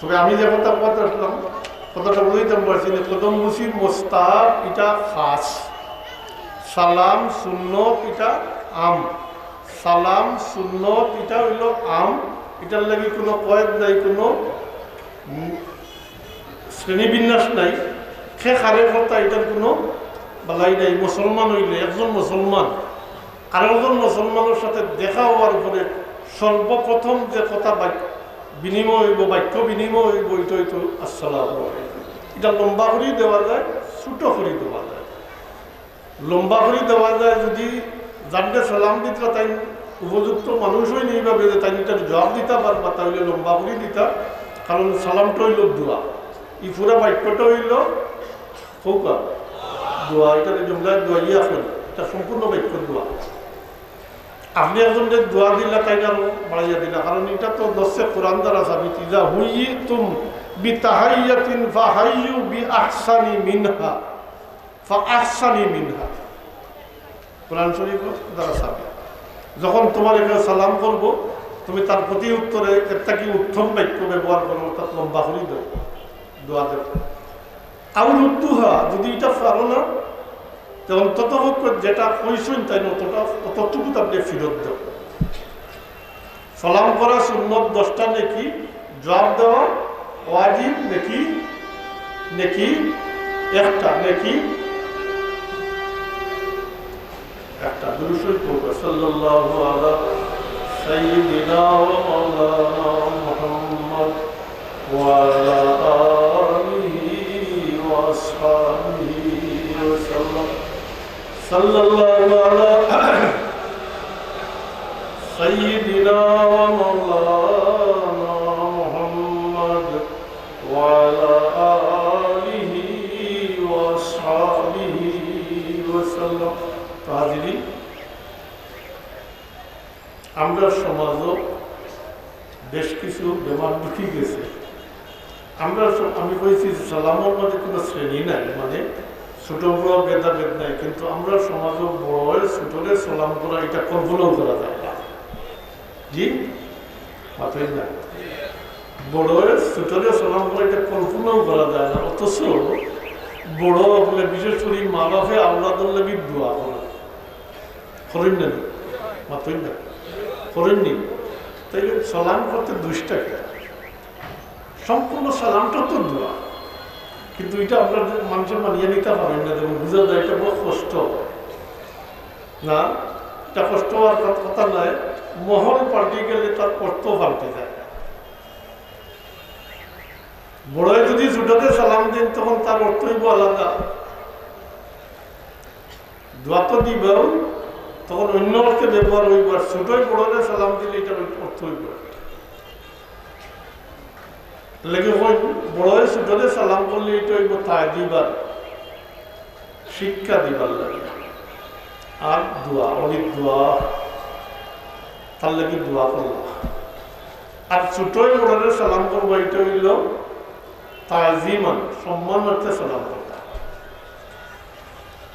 তবে আমি যে কথা কথা আসলাম, কথাটা বুঝাইতাম পারছি যে প্রথম মুসিব মোস্তাব এটা খাস। সালাম শূন্য এটা আম। সালাম শূন্য এটা হইল আম। এটার লাগি কোনো কয়েদ নাই, কোনো শ্রেণীবিন্যাস নাই। সে খারে কথা এটার কোনো বালাই নাই। মুসলমান হইলে, একজন মুসলমান আর একজন মুসলমানের সাথে দেখা হওয়ার পরে সর্বপ্রথম যে কথা বাক্য বিনিময় হইব, বাক্য বিনিময় হইব এটা হইতো আসসালাম এটা লম্বা করেই দেওয়া যায়, ছোট করে দেওয়া যায়। লম্বা করে দেওয়া যায় যদি যাদের সালাম দিতে তাই উপযুক্ত মানুষই নেই ভাবে যে তাই এটার জবাব দিতে পারবা তাহলে লম্বা করে দিতা। কারণ সালামটা হইল দোয়া। ই পুরা বাক্যটা হইল হৌকা দোয়া এটা জুমলায় দোয়া ইয়া এটা সম্পূর্ণ বাক্য দোয়া। আপনি একজন যে দোয়া দিলা, তাই না বাড়াইয়া দিলা। কারণ এটা তো দশে কোরআন দ্বারা সাবিত। ইজা হুই তুম বি তাহাইয়াতিন ফাহাইয়ু বি আহসানি মিনহা ফা আহসানি মিনহা। কোরআন শরীফ দ্বারা সাবিত। যখন তোমার এখানে সালাম করব, তুমি তার প্রতি উত্তরে একটা কি উত্তম বাক্য ব্যবহার করো, অর্থাৎ লম্বা করে দেও, দোয়া দেব আউল উদ্দুহা যদি এটা পারো না তখন ততপক্ষ যেটা কইসুন তাই অতটা অতটুকু আপনি ফেরত দেও সালাম করা সুন্নত দশটা নেকি, জবাব দেওয়া ওয়াজিব নেকি নেকি একটা নেকি, একটা দুরুশই পড়বে। সাল্লাল্লাহু আলা সাইয়্যিদিনা ওয়া মাওলানা মুহাম্মদ ওয়া আলা আলিহি ওয়া আসহাবিহি। সাইয়্যিদিনা ওয়া মাওলানা মুহাম্মদ ওয়া আলা আলিহি ওয়া আসহাবিহি ওয়া সাল্লাম আমরা সমাজও বেশ কিছু বেমার ঢুকে গেছে আমরা আমি কইছি সালামের মধ্যে কোনো শ্রেণি নাই মানে ছোট বড় কিন্তু আমরা করা, এটা কল্পনাও যায় না। জি না? বড় হয়ে করা কল্পনাও যায় না। অথচ বড় বলে বিশেষ করে মা বাপে আল্লাহ লাগি না করেননি তাই সালাম করতে দুষ্টাকে। সম্পূর্ণ সালামটা তো দোয়া। কিন্তু এটা আমরা মানুষের মানিয়ে নিতে পারেন না, যেমন বুঝা যায় এটা বড় কষ্ট। না, এটা কষ্ট হওয়ার কথা- নয়, মহল পাল্টে গেলে তার অর্থ পাল্টে যায়। বড়ই যদি ছোটতে সালাম দিন, তখন তার অর্থ হইব আলাদা। দোয়া তো তখন অন্য অর্থে ব্যবহার হইব, আর ছোটই বড়রে সালাম দিলে এটার অর্থ হইব লেগে হই বড়ই ছোটরে সালাম করলে এটা হইব তাই দিবার, শিক্ষা দিবার লাগে। আর দোয়া, অনেক দোয়া। তার লাগে দোয়া করলাম আর ছোটই বড়রে সালাম করব, এটা হইল তাজিমান, সম্মান অর্থে সালাম করতাম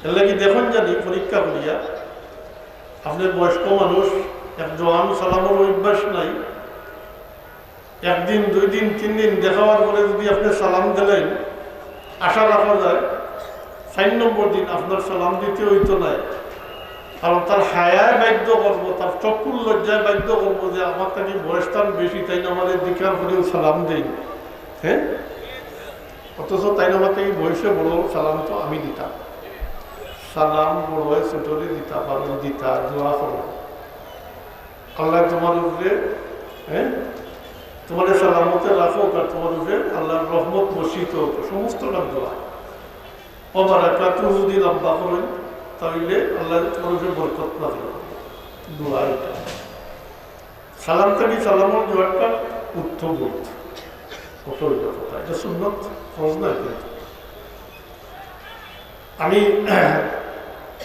এর লাগি দেখুন জানি, পরীক্ষা করিয়া, আপনার বয়স্ক মানুষ এক জোয়ান সালামের অভ্যাস নাই। একদিন দুই দিন তিন দিন দেখা হওয়ার পরে যদি আপনি সালাম দিলেন, আশা রাখা যায়, চার নম্বর দিন আপনার সালাম দিতে হইতো নাই। কারণ তার হায়ায় বাধ্য করব, তার চক্ষুর লজ্জায় বাধ্য করব যে আমার তাকে বয়সটান বেশি, তাই আমাদের দিকার করেও সালাম দেই। হ্যাঁ? অথচ তাই আমাকে এই বয়সে বড় সালাম তো আমি দিতাম। সালাম বড় ছোটরে দিতা পারো দিতা, দোয়া করো। আল্লাহ তোমার উপরে হ্যাঁ? তোমার সালামতে রাখো আর তোমার উপরে আল্লাহর রহমত বসিত সমস্তটা দোয়া। অবার একটা যদি লম্বা করেন, তাহলে আল্লাহ তোমার উপরে বরকত না দোয়া এটা। সালামটা কি সালামর দোয়াটা উত্তম কত কথা এটা সুন্নত খোঁজ নয় কিন্তু। আমি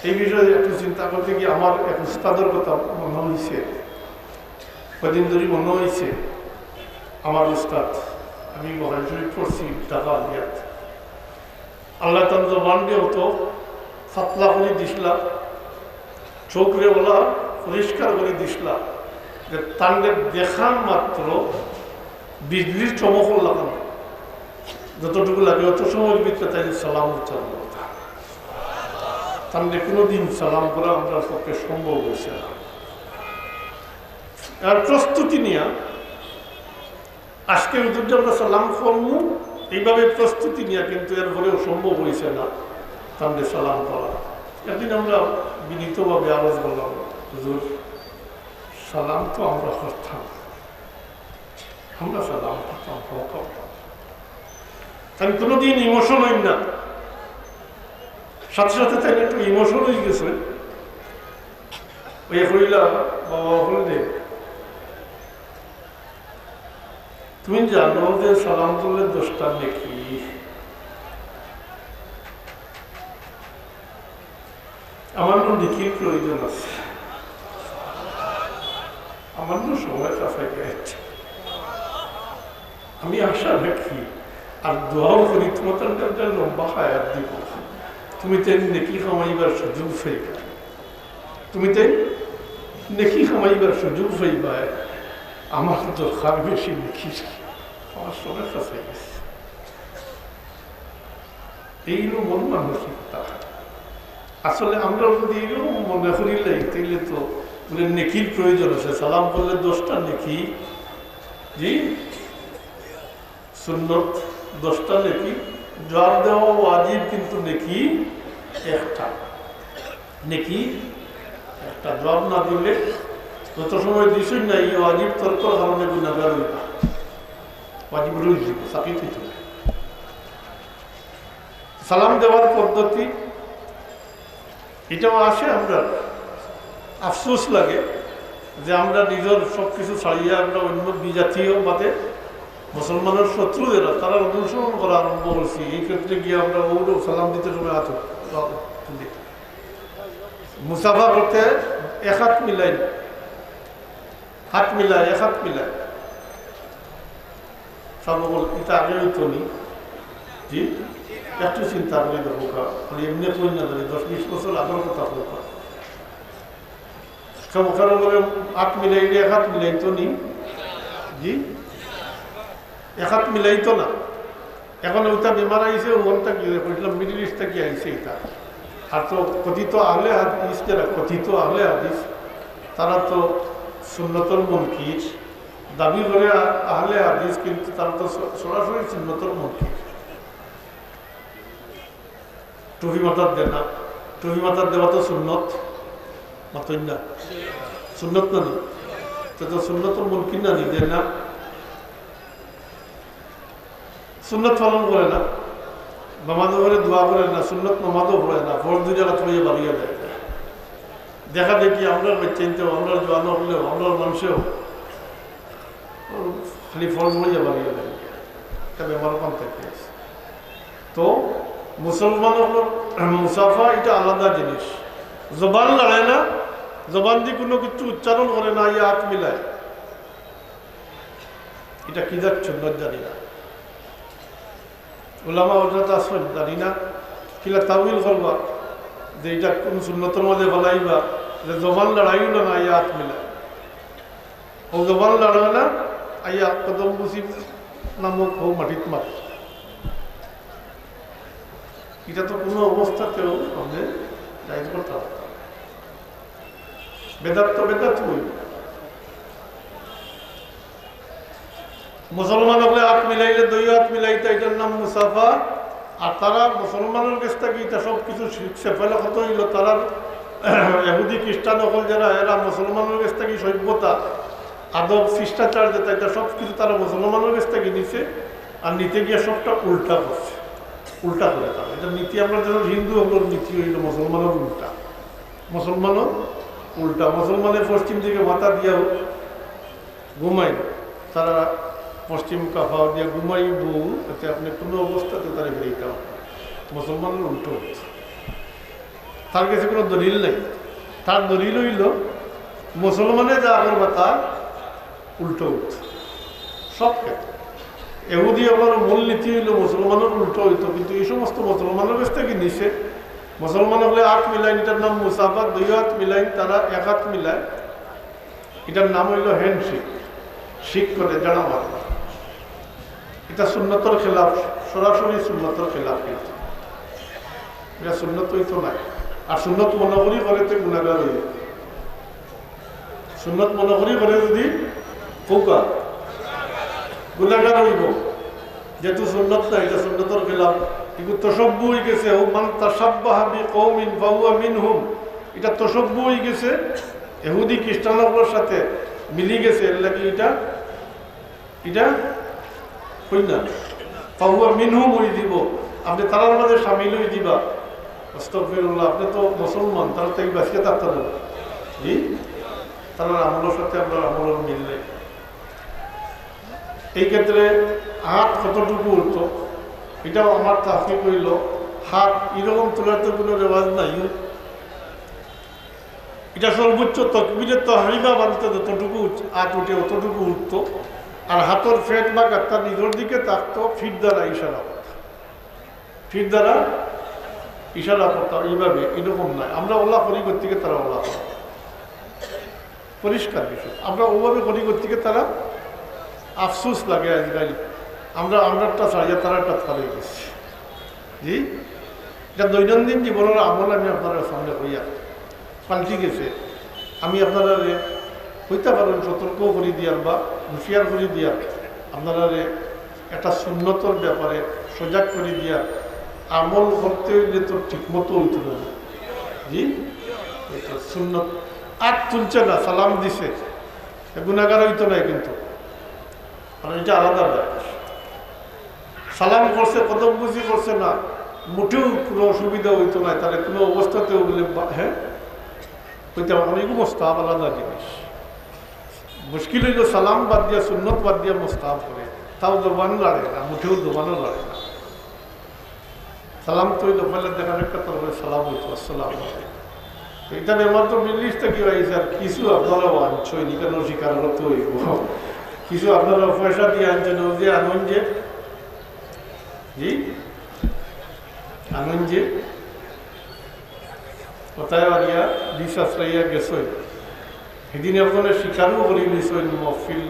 এই বিষয়ে একটু চিন্তা করতে গিয়ে আমার এক উস্তাদের কথা মনে হয়েছে কদিন ধরে মনে হয়েছে আমার উস্তাদ, আমি মহান শরীফ পড়ছি ঢাকা আলিয়াত আল্লাহ তার জবান দিয়ে হতো, ফাতলা করে দিসলা চোখরে ওলা পরিষ্কার করে দিসলা। যে তান্ডে দেখা মাত্র বিজলির চমক লাগানো যতটুকু লাগে অত সময়ের ভিতরে তাই সালাম উচ্চারণ করতে হবে। তাহলে কোনোদিন সালাম করা আমরা পক্ষে সম্ভব হয়েছে না। আর প্রস্তুতি নিয়ে আজকে আমরা এইভাবে প্রস্তুতি নিয়ে কিন্তু এর পরেও সম্ভব হয়েছে না তাহলে সালাম করা একদিন আমরা বিনীতভাবে আওয়াজ বললাম সালাম তো আমরা করতাম। আমরা সালাম করতাম আমি কোনোদিন ইমোশন হই না। সাথে সাথে তাই একটু ইমোশন হয়ে গেছে। ওই হইলা বাবা হইলে তুমি জানো যে সালাম করলে দোষটা নাকি আমার তো লিখির প্রয়োজন আছে। আমার তো সময় কাছাই গেছে আমি আশা রাখি আর দোয়াও করি তোমার একটা লম্বা হায়াত দিব। তুমি তেন নেকি কামাইবার সুযোগ পাইবা। তুমি তেন নেকি কামাইবার সুযোগ পাইবা। আমার দরকার বেশি নেকি আমার সময় কাছে গেছে এইগুলো মন মানসিকতা আসলে আমরা যদি এইরকম মনে করিলে তাইলে তো নেকির প্রয়োজন আছে। সালাম করলে দশটা নেকি? জি? সুন্নত দশটা নেকি? জবাব দেওয়া ওয়াজিব কিন্তু নেকি? একটা। নেকি? একটা। জবাব না দিলে যত সময় দিছই না, এই ওয়াজিব তর্ক কারণে গুণাগার সাকিত হইতে সালাম দেওয়ার পদ্ধতি, এটাও আসে আমরা। আফসোস লাগে যে আমরা নিজের সব কিছু ছাড়িয়ে আমরা অন্য বিজাতীয় বাদে মুসলমানের শত্রুদেরা তারা অনুসরণ করা আরম্ভ করছি। এই ক্ষেত্রে গিয়ে আমরা ওগুলো সালাম দিতে সময় হাত মুসাফা করতে এক হাত মিলাই হাত মিলায় এক হাত মিলায় সর্বকল এটা আগে হইতো নি জি? একটু চিন্তা করে দেবো মানে এমনি করি না জানি, দশ বিশ বছর আগের কথা হোক সবখানে বলে হাত মিলাই এক হাত মিলাই তো নি জি? এক হাত মিলাই তো না। এখন ওইটা বেমার আইসে ওখানটা কি কইলাম মিডিল ইস্ট থেকে আইসে এটা? আর তো কথিত আহলে হাদিস যারা কথিত আহলে হাদিস। তারা তো সুন্নতর মনকির দাবি করে আহলে হাদিস, কিন্তু তারা তো সরাসরি সুন্নতর মনকির। টুপি মাথার দেয় না টুপি মাথার দেওয়া তো সুন্নত। মাতই না। সুন্নত না তো তো সুন্নতর মনকির না নি? দেয় না। সুন্নত পালন করে না। নামাজও করে দোয়া করে না। সুন্নত নামাজও পড়ে না। ফোর দু জায়গা থইয়ে বাড়িয়ে দেয়। দেখা দেখি আমরা চিনতেও আমরা জোয়ানো হলেও আমরা মানুষেও খালি ফল পড়িয়ে বাড়িয়ে দেয় এটা বেমার পান থেকে। তো মুসলমান মুসাফা এটা আলাদা জিনিস। জবান লড়ায় না, জবান দিয়ে কোনো কিছু উচ্চারণ করে না ইয়ে হাত মিলায়। এটা কি যাচ্ছে জানি না। ওলামা ওটা আসবেন জানি না। কিলা তাউইল করবা, যে এটা কোন সুন্নতর মধ্যে বলাইবা যে জবান লড়াইও না আইয়া মিলা। ও জবান লড়াবে না আইয়া কদম বুসি নামক হোক মাটিত মার এটা তো কোনো অবস্থাতেও আমাদের জায়জ করতে হবে বেদাত তো বেদাত হইব মুসলমান হলে হাত মিলাইলে দুই হাত মিলাইতে এটার নাম মুসাফা আর তারা মুসলমানের কাছ থেকে এটা সব কিছু শিখছে ফলে কত হইল তারা এহুদি খ্রিস্টান হল যারা, এরা মুসলমানের কাছ থেকে সভ্যতা, আদব, শিষ্টাচার যেটা, এটা সব কিছু তারা মুসলমানের কাছ থেকে নিছে আর নিতে গিয়ে সবটা উল্টা করছে। উল্টা করে তারা। এটা নীতি আমরা যেন হিন্দু হলোর নীতি হইল মুসলমানের উল্টা। মুসলমানও উল্টা। মুসলমানের পশ্চিম দিকে মাথা দিয়েও ঘুমাই তারা পশ্চিম কাফা দিয়ে ঘুমাই বউ এতে আপনি কোনো অবস্থাতে তারা বেরিয়ে মুসলমানের উল্টো হচ্ছে। তার কাছে কোনো দলিল নেই। তার দলিল হইল, মুসলমানে যা করবে তা উল্টো উঠছে সব ক্ষেত্রে এহুদি আমার মূল নীতি হইল মুসলমানের উল্টো হইতো, কিন্তু এই সমস্ত মুসলমানের কাছ থেকে নিষেধ। মুসলমান হলে আট মিলাইন, এটার নাম মুসাফার দুই হাত মিলাইন, তারা এক হাত মিলায়। এটার নাম হইল হ্যান্ডশিক। শিখ করে জানা মারবা এটা সুন্নতর খেলাফ, সরাসরি সুন্নতর খেলাফ। এটা সুন্নত হইতো নাই আর সুন্নত মনে করি করে তো গুণাগার হইল সুন্নত মনে করি করে যদি কৌকা গুণাগার হইব, যেহেতু সুন্নত না এটা সুন্নতর খেলাফ। কিন্তু তসব্বু হয়ে গেছে, ও মান তাসাব্বাহাবি কৌমিন বাহুয়া মিন হুম এটা তসব্বু হয়ে গেছে এহুদি খ্রিস্টানগুলোর সাথে মিলি গেছে, এর লাগে এটা এটা হই না। বাহুয়া মিন হুম হয়ে দিব। আপনি তারার মাঝে সামিল হয়ে দিবা। আপনি তো মুসলমান তারা তো এই বাসকে থাকতে আমলের সাথে আপনার আমলের মিল নেই। এই ক্ষেত্রে হাত কতটুকু উঠতো এটাও আমার কইল হাত এরকম কোনো রেওয়াজ নাই। এটা সর্বোচ্চ তকবিরের তো হারিবা বাঁধতে যতটুকু হাত উঠে অতটুকু উঠতো, আর হাতর ফেট বা তার নিজের দিকে থাকতো ফিট দ্বারা ইশারা ফিট দ্বারা ইশারা করতাম এইভাবে, এরকম নয়। আমরা ওলা করি করতে তারা ওলা করে পরিষ্কার বিষয়। আমরা ওভাবে করি করতে তারা আফসোস লাগে আজকাল আমরা আমরাটা ছাড়িয়ে তারাটা ছাড়িয়ে গেছি। জি? এটা দৈনন্দিন জীবনের আমল আমি আপনারা সামনে হইয়া পাল্টি গেছে। আমি আপনারা হইতে পারেন সতর্ক করে দিয়ার বা হুঁশিয়ার করে দিয়ার আপনারা একটা সুন্নতর ব্যাপারে সজাগ করে দিয়ার আমল করতে হইলে তো ঠিক মতো হইতে না জি? এটা সুন্নত। আর তুলছে না, সালাম দিছে। গুণাগার হইতো না কিন্তু। আর এটা আলাদা ব্যাপার। সালাম করছে কত বুঝি করছে না। মোটেও কোনো অসুবিধা হইতো না, তাহলে কোনো অবস্থাতেও বলে হ্যাঁ? ওইটা অনেক মোস্তাব আলাদা জিনিস। মুশকিল হইল সালাম বাদ দিয়া, সুন্নত বাদ দিয়া মোস্তাব করে। তাও জবান লড়ে না মুঠেও জবানও লড়ে না। সালাম তো হইল পয়লা দেখার একটা তোর সালাম হইতো, আসসালাম এটা আমার তো মিলিশটা কি হয়েছে? আর কিছু আপনারা আনছই নি কেন করতে হইব কিছু আপনারা পয়সা দিয়ে আনছেন ও যে আনন্দ জি? আনন্দ কোথায় আরিয়া বিশ্বাস রাইয়া গেছই। সেদিন আপনার স্বীকারও করি নিছই মফিল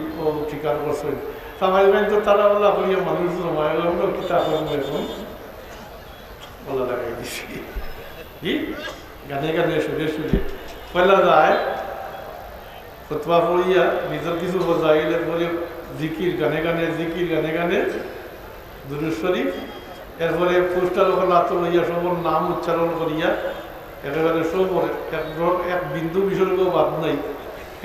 স্বীকার করছেন সবাই তো তারা বলা করিয়া মানুষ জমায় কিতাব এখন। বলা লাগাই দিছি। জি গানে গানে যায় পড়িয়া নিজের কিছু জিকির, গানে গানে জিকির, গানে গানে এরপরে পোস্টার লইয়া সবর নাম উচ্চারণ করিয়া একেবারে সবর, এক বিন্দু বিসর্গ বাদ নাই।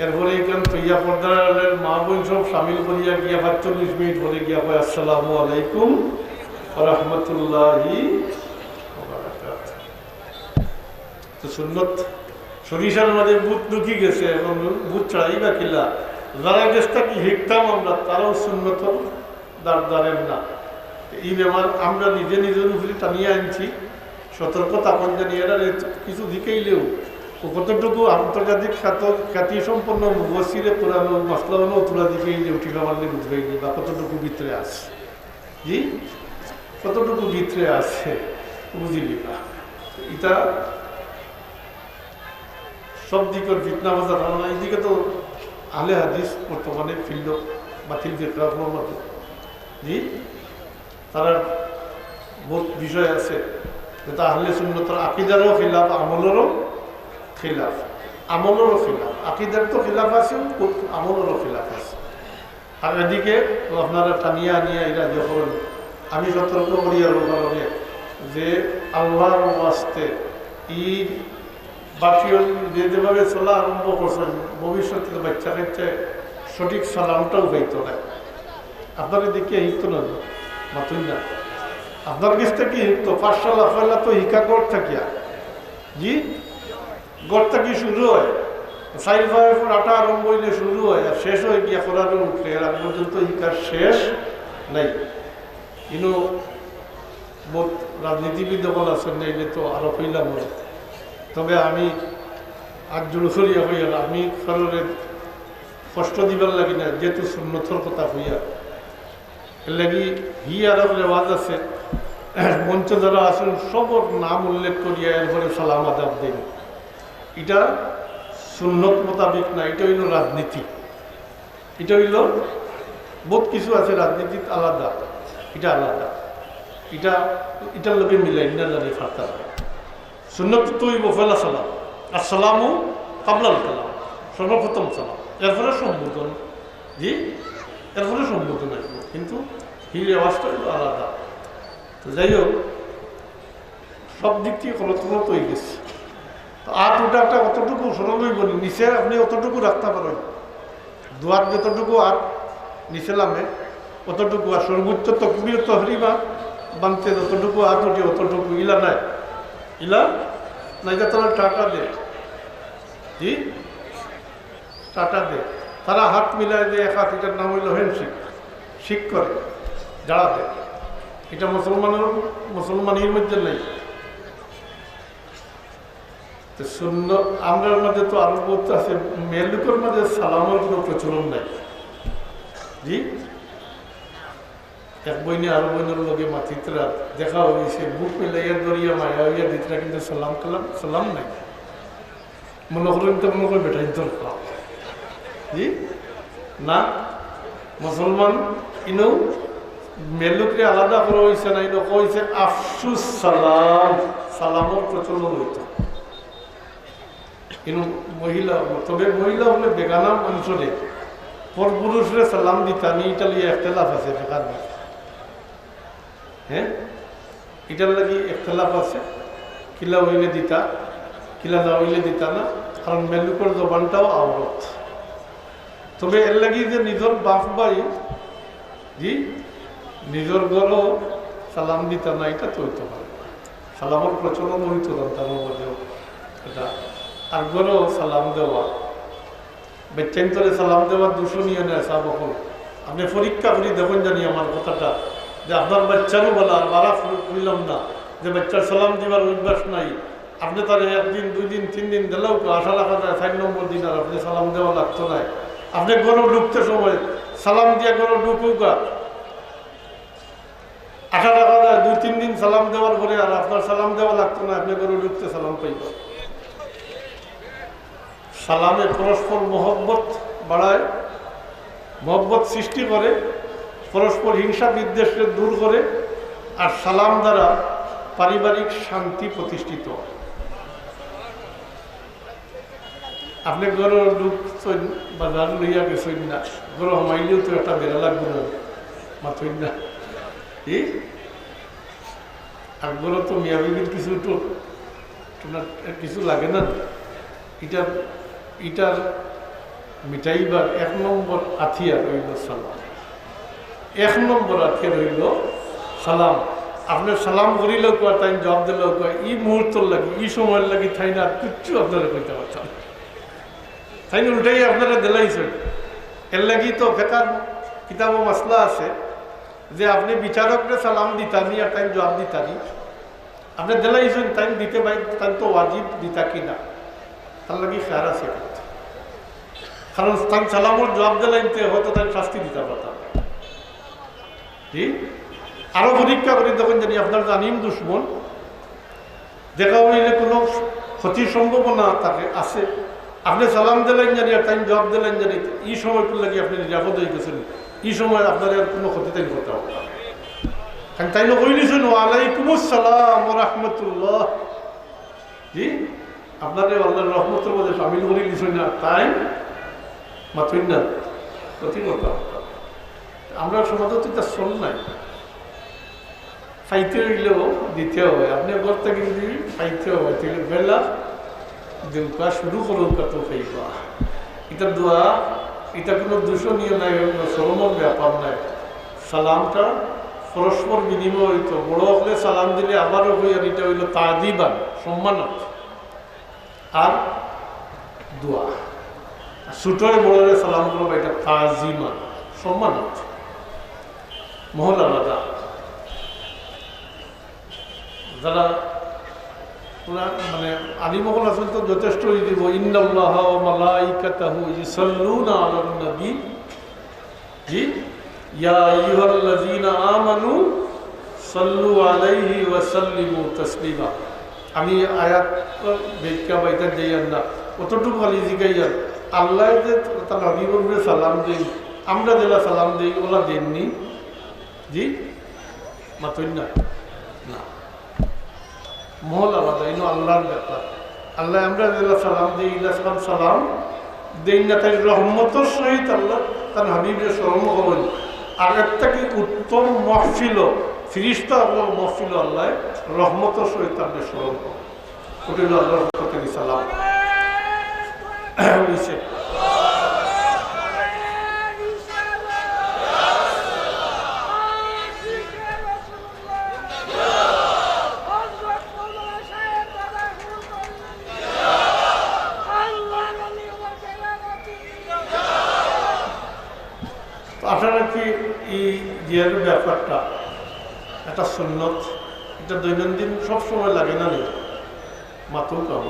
এরপরে এখান তৈয়া পর্দারের মা বোন সব সামিল করিয়া গিয়া পাঁচচল্লিশ মিনিট পরে গিয়া কয়, আসসালামু আলাইকুম রহমতুল্লাহি তো সুন্নত সরিষার মাঝে বুথ ঢুকি গেছে এবং বুথ ছাড়াই বা কিলা। যারা গেছটা কি হিকতাম আমরা, তারাও সুন্নত দাঁড় দাঁড়েন না। এই ব্যাপার আমরা নিজে নিজের উপরে টানিয়ে আনছি। সতর্কতা জানি এরা কিছু দিকেইলেও কতটুকু আন্তর্জাতিক খ্যাত খ্যাতি সম্পন্ন মুবসিরে পুরানো মাসলানো তুলা দিকেইলেও ঠিকা মারলে বুঝবেইনি বা কতটুকু ভিতরে আছে। জি? কতটুকু ভিতরে আছে? বুঝিলি না এটা সব দিকের ফিতনা বাজার ধারণা এইদিকে তো আলে হাদিস বর্তমানে ফিল্ড বাতিল ফিতরা মতো। জি? তারা বহুত বিষয় আছে। যেটা আহলে সুন্নতর আকিদারও খিলাফ, আমলেরও খিলাফ। আমলেরও খিলাফ। আকিদার তো খিলাফ আছে আমলেরও খিলাফ আছে। আর এদিকে আপনারা টানিয়া আনিয়া এরা যখন আমি সতর্ক করি আর যে আল্লাহর ওয়াস্তে ঈদ বাকি যে যেভাবে চলা আরম্ভ করছেন, ভবিষ্যতে বাচ্চা কাচ্চা সঠিক সালামটাও হইতো না। আপনার এদিকে হিত না মাতুই না। আপনার কাছ থেকে হিত পাঁচশাল আফাল্লা তো হিকা গড় থাকিয়া। জি? গড় থাকি শুরু হয়। সাইড ফাইভ আটা আরম্ভ হইলে শুরু হয়, আর শেষ হয়ে গিয়া করারও উঠলে আগ পর্যন্ত হিকার শেষ নাই। কিন্তু বহুত রাজনীতিবিদ বল আছেন নাইলে তো আরও হইলাম। না। তবে আমি আজ জোর করিয়া হইয়া আমি কারোর কষ্ট দিবার লাগি না, যেহেতু সুন্নতর কথা হইয়া। লাগি হি আর রেওয়াজ আছে, মঞ্চ যারা আছেন সবর নাম উল্লেখ করিয়া এরপরে সালাম আদাব দিন। এটা সুন্নত মোতাবিক না, এটা হইল রাজনীতি। এটা হইল বহুত কিছু আছে রাজনীতি আলাদা, এটা আলাদা। এটা, এটার লোকে মিলাই না, জানি ফার্তা সুন্নত তুই বফেলা সালাম আর সালামও কাবলাল কালাম, সর্বপ্রথম সালাম এরপরে সম্বোধন। জি? এরপরে সম্বোধন আসব। কিন্তু হিল আওয়াজটা হলো আলাদা। তো যাই হোক, সব দিক থেকে কোনো হয়ে গেছে। তো আট ওটাটা অতটুকু সরলই বলি। নিচে আপনি অতটুকু রাখতে পারেন। দুয়ার যতটুকু আট নিচে নামে, অতটুকু আর সর্বোচ্চ তকবির তহরিমা, বানতে যতটুকু আট উঠি অতটুকু ইলা নাই। যে তারা টাকা দে। জি টাটা দে। তারা হাত মিলায় দিয়ে এক হাত, এটার নাম হইল হ্যান্ডশিক শিক করে যারা দেয় এটা মুসলমানের মুসলমানের মধ্যে নেই। তো শূন্য, আমরার মধ্যে তো আরও বলতে আছে। মেলুকের মধ্যে সালামের কোনো প্রচলন নাই। জি? এক বইনে আরও বইনের লগে মাতিতরা দেখা হয়েছে বুক মিলাইয়া দরিয়া মায়া হইয়া দিতরা কিন্তু সালাম কালাম, সালাম নাই। মনে করেন তো মনে করে বেটাই তোর না? মুসলমান ইনো মেলুকরে আলাদা করা হয়েছে না, ইনো কইছে আফসুস সালাম। সালামর প্রচলন হইতো। কিন্তু মহিলা, তবে মহিলা হলে বেগানা মানুষরে পর পুরুষরে সালাম দিতাম ইটালিয়া একতলাফ আছে, বেকার হ্যাঁ? এটার লাগি একতলাফ আছে। কিলা হইলে দিতা, কিলা না হইলে দিতা না। কারণ মেলুকর জবানটাও আওরত। তবে এর লাগি যে নিজের বাপ বাড়ি জি, নিজের ঘরও সালাম দিতা না, এটা তো হইতে পারে। সালামের প্রচলন হইতো তার মধ্যেও এটা আর ঘরেও সালাম দেওয়া। বেচান্তরে সালাম দেওয়ার দূষণীয় নেই সাবকল আপনি পরীক্ষা করি দেখুন জানি আমার কথাটা। যে আপনার বাচ্চারও বলা বারা করলাম না। যে বাচ্চার সালাম দিবার অভ্যাস নাই। আপনি তার একদিন দুই দিন তিন দিন দিলেও আশা রাখা যায়, চার নম্বর দিন আর আপনি সালাম দেওয়া লাগতো না। আপনি গরু ঢুকতে সময় সালাম দিয়া গরু ঢুকুকা আশা রাখা যায়, দুই, তিন দিন সালাম দেওয়ার পরে আর আপনার সালাম দেওয়া লাগতো না, আপনি গরু ঢুকতে সালাম পাইব। সালামে পরস্পর মহব্বত বাড়ায়, মহব্বত সৃষ্টি করে। পরস্পর হিংসা বিদ্বেষকে দূর করে আর সালাম দ্বারা পারিবারিক শান্তি প্রতিষ্ঠিত আপনি গরু ঢুকছেন বাজার লইয়া গেছেন না। গরু হমাইলেও তো একটা বেড়া লাগবে না মাথইন না। এই আর গরু তো মিয়া বিবির কিছু তো তোমার কিছু লাগে না। এটার এটার মিটাইবার এক নম্বর আথিয়ার রইল সালাম এক নম্বর আথিয়ার রইল, সালাম। আপনি সালাম করিলেও কয়, তাই জবাব দিলেও কয়, ই মুহূর্তর লাগি, ই সময়ের লাগি, তাই না, কিচ্ছু আপনারা কইতে পারতাম তাই না, উল্টাই আপনারা দিলাইছেন এর লাগি তো ফেকার কিতাব মাসলা আছে, যে আপনি বিচারকরে সালাম দিতানি আর তাই জবাব দিতানি। আপনি দিলাইছেন তাই দিতে পাই, তাই তো ওয়াজিব দিতা কি না। তার লাগি খেয়ার আছে কারণ তাই সালামর জবাব দিলাইতে হয়তো তাই শাস্তি দিতে পারতাম আরও পরীক্ষা করি তখন জানি আপনার জানিম দুশ্মন। দেখা হইলে কোনো ক্ষতির সম্ভাবনা তাকে আছে। আপনি সালাম দিলেন জানি আর তাই জবাব দিলেন জানি এই সময় লাগি আপনি নিরাপদ হয়ে গেছেন। এই সময় আপনার আর কোনো ক্ষতি তাই করতে হবে কারণ তাই না কইলিছেন ওয়ালাইকুম আসসালাম রহমতুল্লাহ। জি আপনাদের আল্লাহ রহমতের মধ্যে সামিল করে না তাই মাথুন না, ক্ষতি করতে হবে। আমরা সমাজে তো এটা চল নাই। খাইতে হইলেও দিতে হবে। আপনি ঘর থেকে যদি খাইতে হবে, তাহলে বেলা দেউকা শুরু করুক কত খাইবা এটা দোয়া, এটা কোনো দূষণীয় নাই কোনো শ্রমর ব্যাপার নাই। সালামটা পরস্পর বিনিময় হইতো বড় হলে সালাম দিলে আবারও আর এটা হইল তাদিবান সম্মানত। আর দোয়া। ছোটরে বড়রে সালাম করব, এটা তাজিমান, সম্মানত। মহল আলাদা যারা মানে আলিমহল আসলে তো যথেষ্ট দিব। ইন্দাল্লাহ মালাইকাতাহু ইউসাল্লুনা আলান নবী। জি? ইয়া আইয়ুহাল্লাযীনা আমানু আমি আয়াত ব্যাখ্যা বাইতে না অতটুকু খালি জিগাইয়ান আল্লাহ যে তার সালাম দেই। আমরা যেটা সালাম দেই ওলা দেননি। জি মাতই না। মহল আলাদা ইনো আল্লাহর ব্যাপার। আল্লাহ আমরা সালাম দিই ইল্লা সালাম দেই না, তাই রহমতর সহিত আল্লাহ তার হাবিবের স্মরণ করেন আর একটা কি উত্তম মহফিল, ফিরিস্তা আল্লাহ মহফিল আল্লাহ রহমতর সহিত আপনি স্মরণ করেন ওটা আল্লাহর সালাম তো আপনারা কি এই জিয়ারের ব্যাপারটা একটা সুন্নত, এটা দৈনন্দিন সব সময় লাগে না নেই মাত্র কাম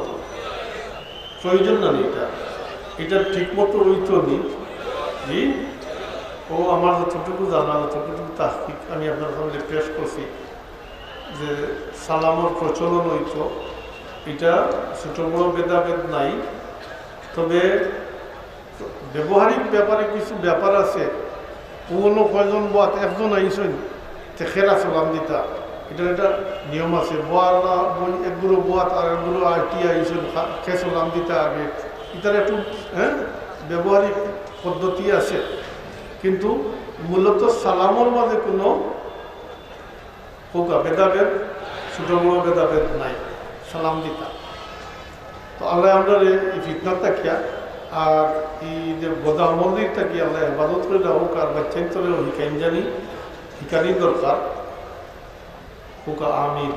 প্রয়োজন না নেই এটা? এটা ঠিক মতো ওইতো নি ও আমার যতটুকু জানা, যতটুকু তাহকিক, আমি আপনার সামনে পেশ করছি যে সালামর প্রচলন হইতো, এটা ছোট বড় ভেদাভেদ নাই। তবে ব্যবহারিক ব্যাপারে কিছু ব্যাপার আছে। কোনো কয়জন বাত একজন খেলা সালাম দিতা এটা একটা নিয়ম আছে। বোয়ার একগুলো বোয়াত আর একগুলো সালাম দিতা আগে। এটার একটু হ্যাঁ ব্যবহারিক পদ্ধতি আছে। কিন্তু মূলত সালামর মাঝে কোনো হোকা ভেদাভেদ ছোট ভেদাভেদ নাই। সালাম দিতা। তো আল্লাহ আমরা এই ফিতনার তাকিয়া আর এই যে গোদা মন্দির থাকি আল্লাহ হেফাজত করে হোক আর হিকাইন জানি। হিকানি দরকার। হুকা আমির।